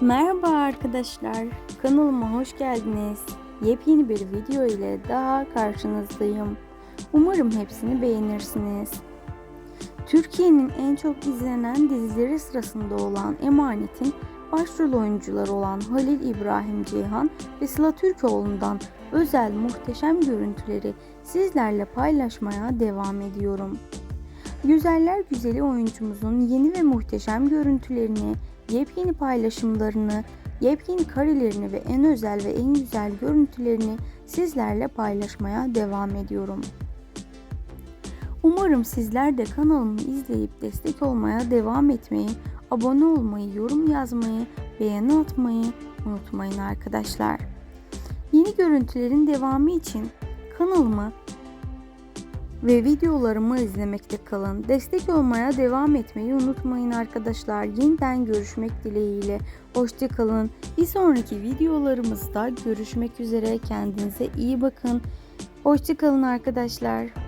Merhaba arkadaşlar, kanalıma hoş geldiniz. Yepyeni bir video ile daha karşınızdayım. Umarım hepsini beğenirsiniz. Türkiye'nin en çok izlenen dizileri sırasında olan Emanet'in başrol oyuncuları olan Halil İbrahim Ceyhan ve Sıla Türkoğlu'ndan özel muhteşem görüntüleri sizlerle paylaşmaya devam ediyorum. Güzeller güzeli oyuncumuzun yeni ve muhteşem görüntülerini, yepyeni paylaşımlarını, yepyeni karelerini ve en özel ve en güzel görüntülerini sizlerle paylaşmaya devam ediyorum. Umarım sizler de kanalımı izleyip destek olmaya devam etmeyi, abone olmayı, yorum yazmayı, beğeni atmayı unutmayın arkadaşlar. Yeni görüntülerin devamı için kanalımı ve videolarımı izlemekte kalın. Destek olmaya devam etmeyi unutmayın arkadaşlar. Yeniden görüşmek dileğiyle. Hoşçakalın. Bir sonraki videolarımızda görüşmek üzere. Kendinize iyi bakın. Hoşçakalın arkadaşlar.